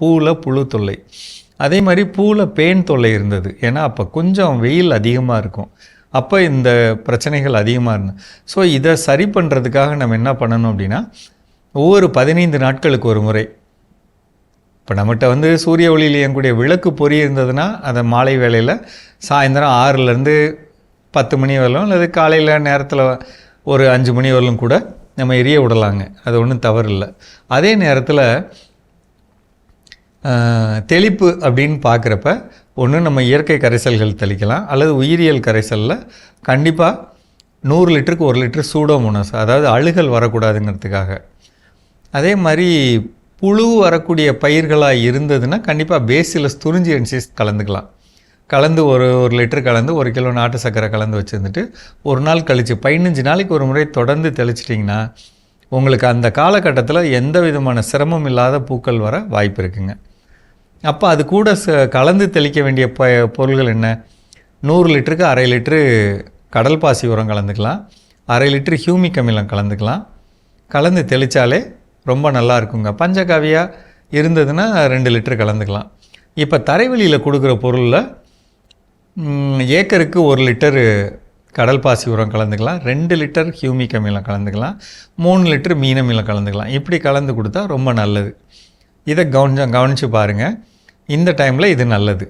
பூவில் புழு தொல்லை. அதே மாதிரி பூவில் பேன் தொல்லை இருந்தது. ஏன்னா அப்போ கொஞ்சம் வெயில் அதிகமாக இருக்கும். அப்போ இந்த பிரச்சனைகள் அதிகமாக இருந்தது. ஸோ இதை சரி பண்ணுறதுக்காக நம்ம என்ன பண்ணணும் அப்படின்னா ஒவ்வொரு பதினைந்து நாட்களுக்கு ஒரு முறை. இப்போ நம்மகிட்ட வந்து சூரிய ஒளியில் இயங்கக்கூடிய விளக்கு பொறி இருந்ததுன்னா அதை மாலை வேளையில் சாயந்தரம் ஆறுலேருந்து பத்து மணி வரலும் அல்லது காலையில் நேரத்தில் ஒரு அஞ்சு மணி வரலும் கூட நம்ம எரிய விடலாங்க. அது ஒன்றும் தவறு இல்லை அதே நேரத்தில் தெளிப்பு அப்படின்னு பார்க்குறப்ப ஒன்று நம்ம இயற்கை கரைசல்கள் தெளிக்கலாம் அல்லது உயிரியல் கரைசலில் கண்டிப்பாக நூறு லிட்டருக்கு ஒரு லிட்டர் சூடோமோனஸ் அதாவது அழுகல் வரக்கூடாதுங்கிறதுக்காக. அதே மாதிரி புழு வரக்கூடிய பயிர்களாக இருந்ததுன்னா கண்டிப்பாக பேசிலஸ் துறிஞ்சியன்சிஸ் கலந்துக்கலாம். கலந்து ஒரு ஒரு லிட்டர் கலந்து ஒரு கிலோ நாட்டு சர்க்கரை கலந்து வச்சுருந்துட்டு ஒரு நாள் கழித்து பதினஞ்சு நாளைக்கு ஒரு முறை தொடர்ந்து தெளிச்சிட்டிங்கன்னா உங்களுக்கு அந்த காலகட்டத்தில் எந்த விதமான சிரமம் இல்லாத பூக்கள் வர வாய்ப்பு இருக்குங்க. அப்போ அது கூட ச கலந்து தெளிக்க வேண்டிய ப பொருள்கள் என்ன? நூறு லிட்டருக்கு அரை லிட்ரு கடல் பாசி உரம் கலந்துக்கலாம். அரை லிட்ரு ஹியூமிக் அமிலம் கலந்துக்கலாம். கலந்து தெளித்தாலே ரொம்ப நல்லா இருக்குங்க. பஞ்சகாவியா இருந்ததுன்னா ரெண்டு லிட்ரு கலந்துக்கலாம். இப்போ தரைவெளியில் கொடுக்குற பொருளில் ஏக்கருக்கு ஒரு லிட்டரு கடல் பாசி உரம் கலந்துக்கலாம். ரெண்டு லிட்டர் ஹியூமிக் அமிலம் கலந்துக்கலாம். மூணு லிட்டர் மீனமிலம் கலந்துக்கலாம். இப்படி கலந்து கொடுத்தா ரொம்ப நல்லது. இதை கவனிச்ச கவனித்து பாருங்கள் இந்த டைமில் இது நல்லது.